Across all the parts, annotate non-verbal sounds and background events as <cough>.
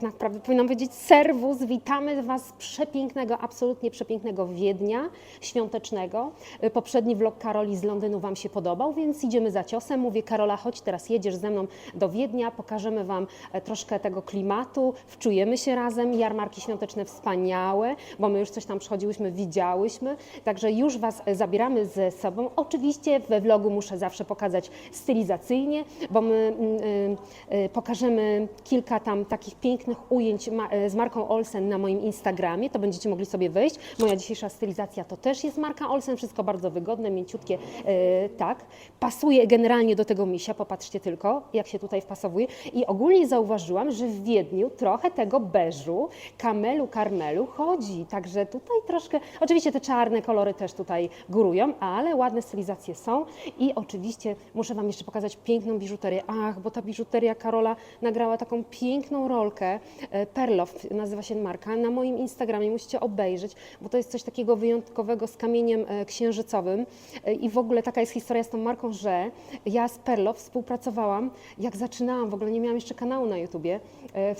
Tak naprawdę powinnam powiedzieć serwus. Witamy Was przepięknego, absolutnie przepięknego Wiednia świątecznego. Y, Poprzedni vlog Karoli z Londynu Wam się podobał, więc idziemy za ciosem. Mówię Karola, chodź teraz jedziesz ze mną do Wiednia, pokażemy Wam e, troszkę tego klimatu, wczujemy się razem. Jarmarki świąteczne wspaniałe, bo my już coś tam przychodziłyśmy, widziałyśmy, także już Was e, zabieramy ze sobą. Oczywiście we vlogu muszę zawsze pokazać stylizacyjnie, bo my mm, y, y, pokażemy kilka tam takich pięknych ujęć ma, e, z marką Olsen na moim Instagramie, to będziecie mogli sobie wejść. Moja dzisiejsza stylizacja to też jest marka Olsen, wszystko bardzo wygodne, mięciutkie, e, tak. Pasuje generalnie do tego misia, popatrzcie tylko, jak się tutaj wpasowuje. I ogólnie zauważyłam, że w Wiedniu trochę tego beżu, kamelu, karmelu chodzi, także tutaj troszkę, oczywiście te czarne kolory też tutaj górują, ale ładne stylizacje są i oczywiście muszę Wam jeszcze pokazać piękną biżuterię. Ach, bo ta biżuteria Karola nagrała taką piękną rolkę, Perlow nazywa się marka, na moim Instagramie musicie obejrzeć, bo to jest coś takiego wyjątkowego z kamieniem e, księżycowym. E, i w ogóle taka jest historia z tą marką, że ja z Perlow współpracowałam, jak zaczynałam, w ogóle nie miałam jeszcze kanału na YouTubie, e, e,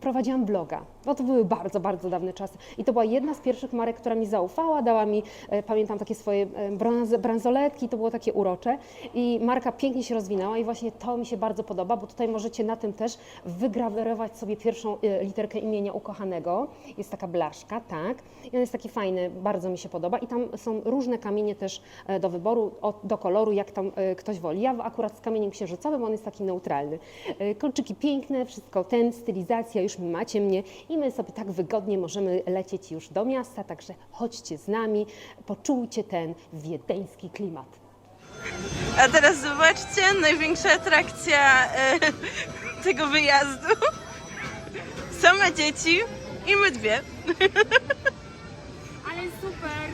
prowadziłam bloga, bo to były bardzo, bardzo dawne czasy i to była jedna z pierwszych marek, która mi zaufała, dała mi, e, pamiętam takie swoje e, brąz, bransoletki, to było takie urocze i marka pięknie się rozwinęła i właśnie to mi się bardzo podoba, bo tutaj możecie na tym też wygrawerować sobie pierwszą e, literkę imienia ukochanego. Jest taka blaszka, tak. I on jest taki fajny, bardzo mi się podoba i tam są różne kamienie też do wyboru, do koloru, jak tam ktoś woli. Ja akurat z kamieniem księżycowym, on jest taki neutralny. Kolczyki piękne, wszystko ten, stylizacja, już macie mnie i my sobie tak wygodnie możemy lecieć już do miasta, także chodźcie z nami, poczujcie ten wiedeński klimat. A teraz zobaczcie, największa atrakcja e, tego wyjazdu. Same dzieci i my dwie. Ale super!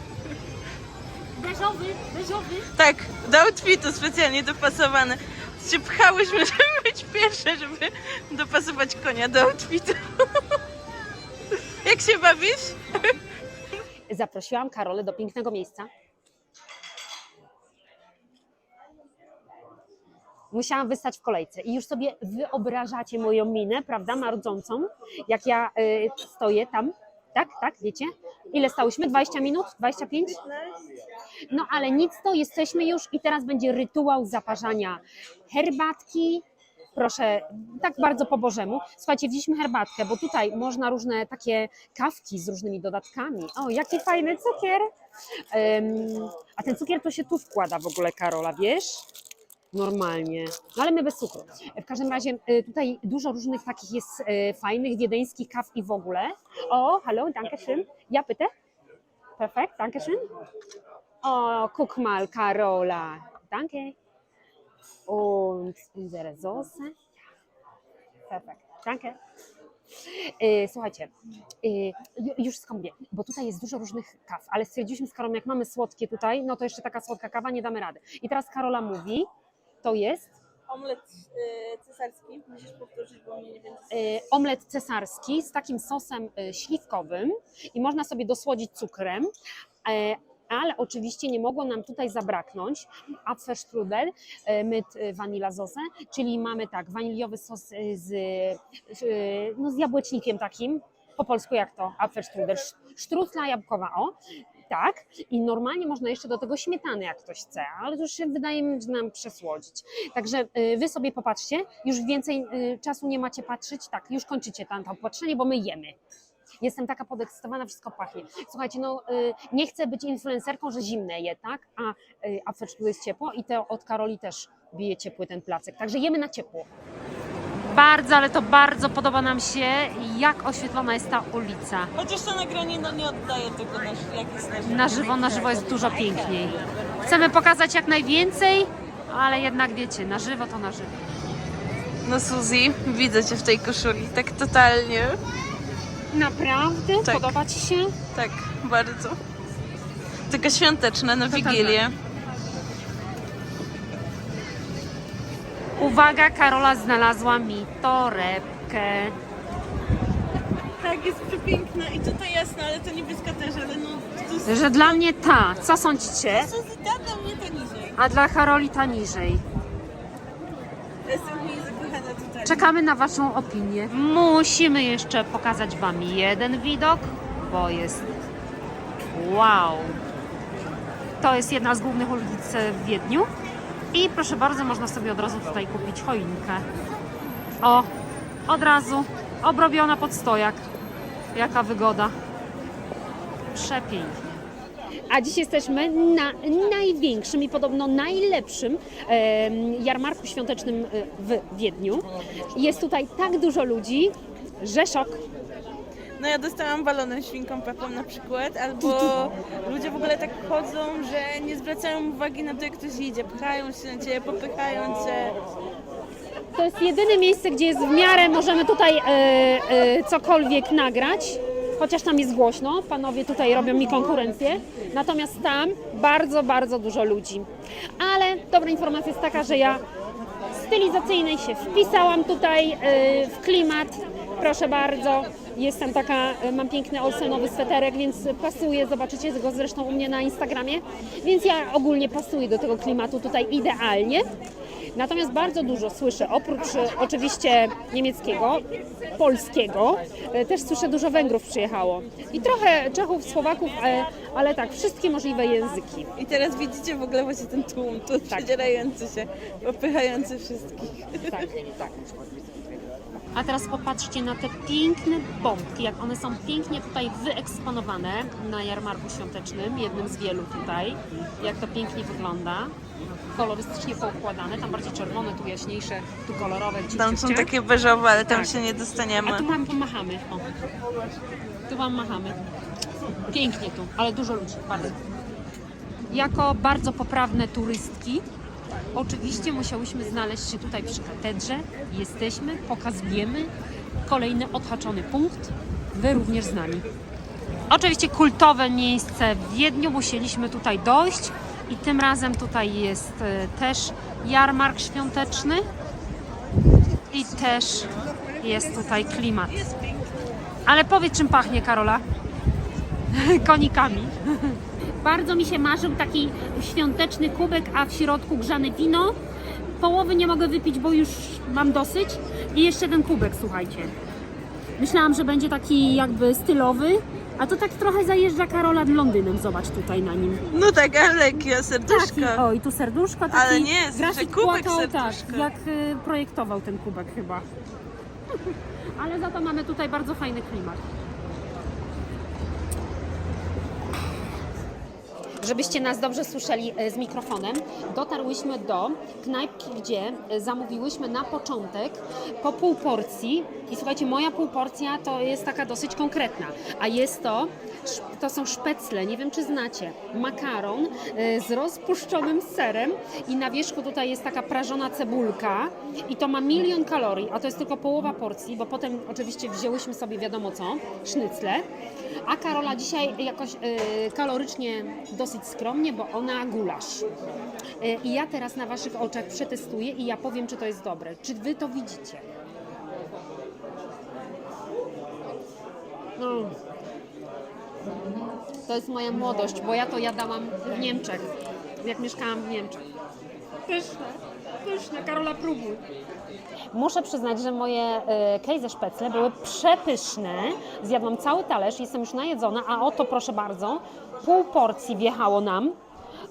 Beżowy, beżowy. Tak, do outfitu specjalnie dopasowane. Się pchałyśmy, żeby być pierwsze, żeby dopasować konia do outfitu. Jak się bawisz? Zaprosiłam Karolę do pięknego miejsca. Musiałam wystać w kolejce i już sobie wyobrażacie moją minę, prawda, mardzącą, jak ja y, stoję tam. Tak, tak, wiecie? Ile stałyśmy? 20 minut? 25? No ale nic to, jesteśmy już i teraz będzie rytuał zaparzania herbatki. Proszę, tak bardzo po Bożemu. Słuchajcie, wzięliśmy herbatkę, bo tutaj można różne takie kawki z różnymi dodatkami. O, jaki fajny cukier! Em, a ten cukier to się tu wkłada w ogóle, Karola, wiesz? Normalnie. No ale my bez cukru. W każdym razie y, tutaj dużo różnych takich jest y, fajnych wiedeńskich kaw i w ogóle. O, hallo, danke schön. Ja bitte. Perfekt, danke schön. Oh, guck mal, Carola. Danke. Und unsere Soße. Perfekt, danke. E, Słuchajcie, e, ju- już wszystko mówię, bo tutaj jest dużo różnych kaw, ale stwierdziliśmy z Karolą, jak mamy słodkie tutaj, no to jeszcze taka słodka kawa, nie damy rady. I teraz Karola mówi, to jest Omlet e, cesarski. Musisz powtórzyć, bo mnie nie wiem. omlet cesarski z takim sosem śliwkowym i można sobie dosłodzić cukrem. Ale oczywiście nie mogło nam tutaj zabraknąć Apfelstrudel e, mit e, Vanilla Soße, czyli mamy tak, waniliowy sos e, z, no, z jabłecznikiem takim, po polsku jak to? Apfelstrudel, Sz- sztrucla jabłkowa, o. Tak, i normalnie można jeszcze do tego śmietany, jak ktoś chce, ale to już się wydaje mi, że nam przesłodzić. Także wy sobie popatrzcie, już więcej czasu nie macie patrzeć, tak, już kończycie tam to patrzenie, bo my jemy. Jestem taka podekscytowana, wszystko pachnie. Słuchajcie, no y, nie chcę być influencerką, że zimne je, tak? A, y, a w tu jest ciepło i to od Karoli też bije ciepły ten placek. Także jemy na ciepło. Bardzo, ale to bardzo podoba nam się, jak oświetlona jest ta ulica. Chociaż to nagranie no, nie oddaje tego, jak jest na żywo. Na żywo, na żywo jest dużo piękniej. Chcemy pokazać jak najwięcej, ale jednak wiecie, na żywo to na żywo. No Suzy, widzę cię w tej koszuli, tak totalnie. Naprawdę? Tak. Podoba Ci się? Tak, bardzo. Taka świąteczna na tak, Wigilię. Uwaga, Karola znalazła mi torebkę. Tak, jest przepiękna i tutaj jasna, ale to niebieska też, ale no to jest... Że dla mnie ta, co sądzicie? Da dla mnie to niżej. A dla Karoli ta niżej. Jestem w niej zakochana tutaj. Czekamy na Waszą opinię. Musimy jeszcze pokazać Wam jeden widok, bo jest wow. To jest jedna z głównych ulic w Wiedniu. I proszę bardzo, można sobie od razu tutaj kupić choinkę. O, od razu obrobiona pod stojak. Jaka wygoda. Przepięknie. A dziś jesteśmy na największym i podobno najlepszym jarmarku świątecznym e, w Wiedniu. Jest tutaj tak dużo ludzi, że szok. No ja dostałam balonem świnką Pepą na przykład, albo ludzie w ogóle tak chodzą, że nie zwracają uwagi na to, jak ktoś idzie. Pchają się na ciebie, popychają cię. To jest jedyne miejsce, gdzie jest w miarę, możemy tutaj e, e, cokolwiek nagrać. Chociaż tam jest głośno, panowie tutaj robią mi konkurencję. Natomiast tam bardzo, bardzo dużo ludzi. Ale dobra informacja jest taka, że ja stylizacyjnej się wpisałam tutaj e, w klimat. Proszę bardzo. Jestem taka, e, mam piękny olsenowy sweterek, więc pasuje, zobaczycie go zresztą u mnie na Instagramie. Więc ja ogólnie pasuję do tego klimatu tutaj idealnie. Natomiast bardzo dużo słyszę, oprócz e, oczywiście niemieckiego, polskiego, e, też słyszę dużo Węgrów przyjechało. I trochę Czechów, Słowaków, e, ale tak, wszystkie możliwe języki. I teraz widzicie w ogóle właśnie ten tłum, tu Tak. przedzierający się, popychający wszystkich. Tak, tak. A teraz popatrzcie na te piękne bombki, jak one są pięknie tutaj wyeksponowane na jarmarku świątecznym, jednym z wielu tutaj. Jak to pięknie wygląda. Kolorystycznie poukładane, tam bardziej czerwone, tu jaśniejsze, tu kolorowe. Tam są takie beżowe, ale tam Tak. się nie dostaniemy. A tu wam pomachamy. O. Tu wam machamy. Pięknie tu, ale dużo ludzi, bardzo. Jako bardzo poprawne turystki, oczywiście musiałyśmy znaleźć się tutaj przy katedrze. Jesteśmy, pokazujemy. Kolejny odhaczony punkt. Wy również z nami. Oczywiście kultowe miejsce w Wiedniu, musieliśmy tutaj dojść i tym razem tutaj jest e, też jarmark świąteczny i też jest tutaj klimat. Ale powiedz czym pachnie Karola? <laughs> Konikami. <laughs> Bardzo mi się marzył taki świąteczny kubek, a w środku grzane wino. Połowy nie mogę wypić, bo już mam dosyć. I jeszcze ten kubek, słuchajcie. Myślałam, że będzie taki jakby stylowy, a to tak trochę zajeżdża Karola Londynem. Zobacz tutaj na nim. No tak, ale jakie Taki, serduszko. o i tu serduszko, taki Ale nie, że grafik kubek płakał, tak, serduszko. jak y, projektował ten kubek chyba. <laughs> Ale za to mamy tutaj bardzo fajny klimat. Żebyście nas dobrze słyszeli e, z mikrofonem, dotarłyśmy do knajpki, gdzie e, zamówiłyśmy na początek po pół porcji. I słuchajcie, moja pół porcja to jest taka dosyć konkretna, a jest to, to są szpecle, nie wiem czy znacie, makaron e, z rozpuszczonym serem i na wierzchu tutaj jest taka prażona cebulka i to ma milion kalorii, a to jest tylko połowa porcji, bo potem oczywiście wzięłyśmy sobie wiadomo co, sznycle, a Karola dzisiaj jakoś e, kalorycznie dosyć skromnie, bo ona gulasz. E, I ja teraz na Waszych oczach przetestuję i ja powiem, czy to jest dobre. Czy Wy to widzicie? No. To jest moja młodość, bo ja to jadałam w Niemczech, jak mieszkałam w Niemczech. Pyszne, pyszne, Karola próbuj. Muszę przyznać, że moje e, kejze szpecle były przepyszne. Zjadłam cały talerz, jestem już najedzona, a oto proszę bardzo, pół porcji wjechało nam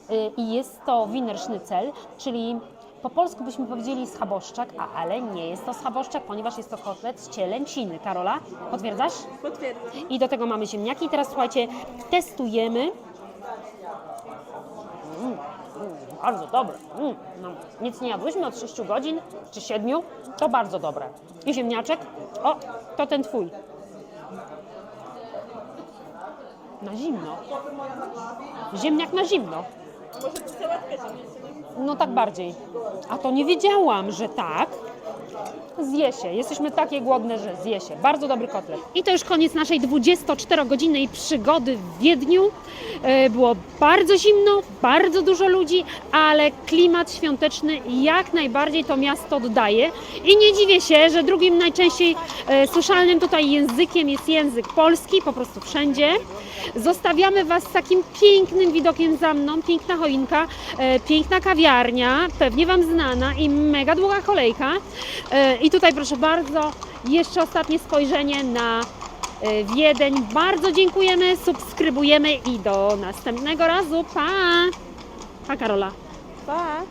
e, i jest to Wiener Schnitzel, czyli po polsku byśmy powiedzieli schaboszczak, a, ale nie jest to schaboszczak, ponieważ jest to kotlet z cielęciny. Karola, potwierdzasz? Potwierdzam. I do tego mamy ziemniaki. I teraz słuchajcie, testujemy. Mm, mm, bardzo dobre. Mm, no, nic nie jadłyśmy od 6 godzin czy 7. To bardzo dobre. I ziemniaczek. O, to ten twój. Na zimno. Ziemniak na zimno. No tak bardziej. A to nie wiedziałam, że tak. Zje się. Jesteśmy takie głodne, że zje się. Bardzo dobry kotlet. I to już koniec naszej 24-godzinnej przygody w Wiedniu. E, Było bardzo zimno, bardzo dużo ludzi, ale klimat świąteczny jak najbardziej to miasto oddaje. I nie dziwię się, że drugim najczęściej e, słyszalnym tutaj językiem jest język polski, po prostu wszędzie. Zostawiamy Was z takim pięknym widokiem za mną, piękna choinka, e, piękna kawiarnia, pewnie Wam znana i mega długa kolejka. I tutaj proszę bardzo, jeszcze ostatnie spojrzenie na e, Wiedeń. Bardzo dziękujemy, subskrybujemy i do następnego razu. Pa! Pa Karola. Pa!